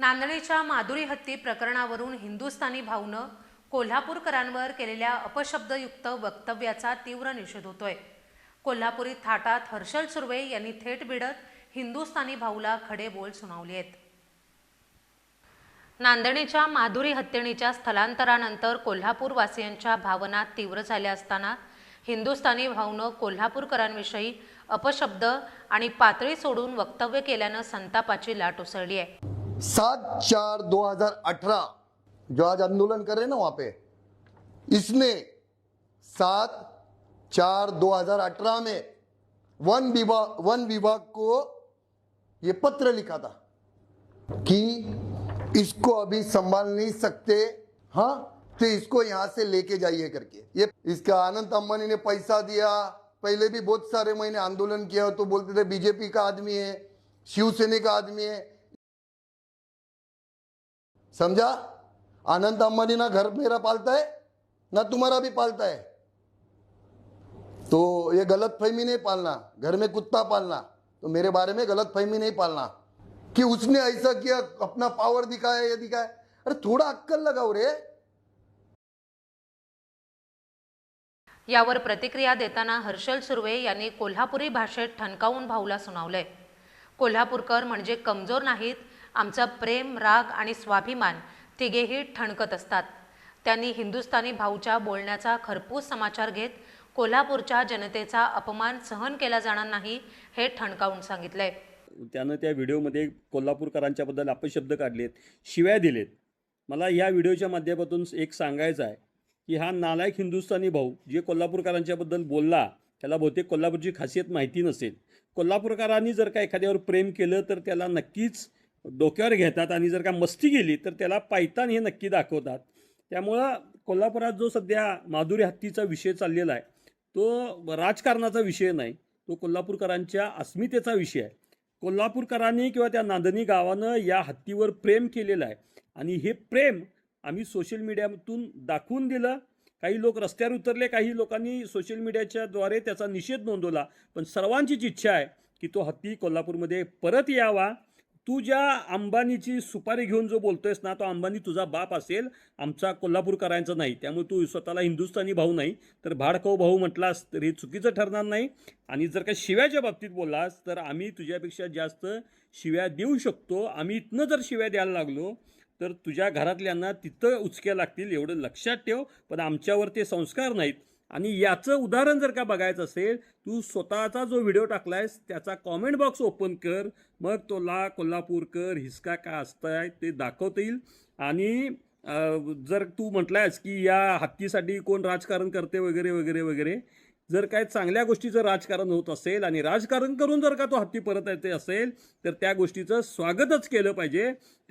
नांदणीच्या माधुरी हत्ती प्रकरणावरून हिंदुस्थानी भाऊनं कोल्हापूरकरांवर केलेल्या अपशब्दयुक्त वक्तव्याचा तीव्र निषेध होतोय. कोल्हापुरी थाटात हर्षल सुर्वे यांनी थेट भिडत हिंदुस्थानी भाऊला खडे बोल सुनावले आहेत. नांदणीच्या माधुरी हत्येणीच्या स्थलांतरानंतर कोल्हापूरवासियांच्या भावना तीव्र झाल्या असताना हिंदुस्थानी भाऊनं कोल्हापूरकरांविषयी अपशब्द आणि पातळी सोडून वक्तव्य केल्यानं संतापाची लाट उसळली आहे. सात चार 2018 जो आज आंदोलन कर रहे हैं ना वहाँ पे, इसने सात चार 2018 में वन विभाग वन विभाग को ये पत्र लिखा था कि इसको अभी संभाल नहीं सकते। हाँ तो इसको यहाँ से लेके जाइए करके। ये, इसका आनंद अंबानी ने पैसा दिया। पहले भी बहुत सारे महीने आंदोलन किया तो बोलते थे बीजेपी का आदमी है, शिवसेना का आदमी है। समझा? आनंद अंबानी ना घर मेरा पालता है ना तुम्हारा भी पालता है। तो ये गलत फहमी नहीं पालना घर में कुत्ता पालना तो मेरे बारे में गलत फहमी नहीं पालना। कि उसने ऐसा किया अपना पावर दिखाया ये दिखाया। अरे थोड़ा अक्कल लगाओ रे। यावर प्रतिक्रिया देताना हर्षल सुर्वे यांनी कोल्हापुरी भाषेत ठणकावून भाऊला सुनावलंय. कोल्हापूरकर म्हणजे कमजोर नाहीत आमचा प्रेम राग आणि स्वाभिमान तिघेही ठणकत असतात. त्यांनी हिंदुस्थानी भाऊच्या बोलण्याचा खरपूस समाचार घेत कोल्हापूरच्या जनतेचा अपमान सहन केला जाणार नाही हे ठणकावून सांगितलंय. त्यानं त्या व्हिडिओमध्ये कोल्हापूरकरांच्याबद्दल अपशब्द काढलेत शिव्या दिलेत. मला या व्हिडिओच्या माध्यमातून एक सांगायचं आहे की हा नालायक हिंदुस्थानी भाऊ जे कोल्हापूरकरांच्याबद्दल बोलला त्याला बहुतेक कोल्हापूरची खासियत माहिती नसेल. कोल्हापूरकरांनी जर का एखाद्यावर प्रेम केलं तर त्याला नक्कीच डोक्यावर घेतात आणि जर का मस्ती केली तर त्याला पायतान हे नक्की दाखवतात. त्यामुळं कोल्हापुरात जो सध्या माधुरी हत्तीचा विषय चाललेला आहे तो राजकारणाचा विषय नाही तो कोल्हापूरकरांच्या अस्मितेचा विषय आहे. कोल्हापूरकरांनी किंवा त्या नांदणी गावानं या हत्तीवर प्रेम केलेलं आहे. आणि हे प्रेम आम्ही सोशल मीडियातून दाखवून दिलं. काही लोक रस्त्यावर उतरले काही लोकांनी सोशल मीडियाच्याद्वारे त्याचा निषेध नोंदवला. पण सर्वांचीच इच्छा आहे की तो हत्ती कोल्हापूरमध्ये परत यावा. तू ज्या अंबानीची सुपारी घेऊन जो बोलतोयस ना तो अंबानी तुझा बाप असेल आमचा कोल्हापूरकरांचा नाही. त्यामुळे तू स्वतःला हिंदुस्थानी भाऊ नाही तर भाडखाऊ भाऊ म्हटलास तर हे चुकीचं ठरणार नाही. आणि जर का शिव्याच्या बाबतीत बोललास तर आम्ही तुझ्यापेक्षा जास्त शिव्या देऊ शकतो. आम्ही इथनं जर शिव्या द्यायला लागलो तर तुझ्या घरातल्यांना तिथं उचक्या लागतील एवढं लक्षात ठेव. पण आमच्यावर ते संस्कार नाहीत. आणि याचं उदाहरण जर का बघायचं असेल तू स्वतःचा जो व्हिडिओ टाकलायस त्याचा कॉमेंट बॉक्स ओपन कर. मग तोला कोल्हापूरकर हिसका का असताय ते दाखवता येईल आणि जर तू म्हटलायस की या हत्तीसाठी कोण राजकारण करते वगैरे वगैरे वगैरे जर काय चांगल्या गोष्टीचं राजकारण होत असेल आणि राजकारण करून जर का तो हत्ती परत येते असेल तर त्या गोष्टीचं स्वागतच केलं पाहिजे.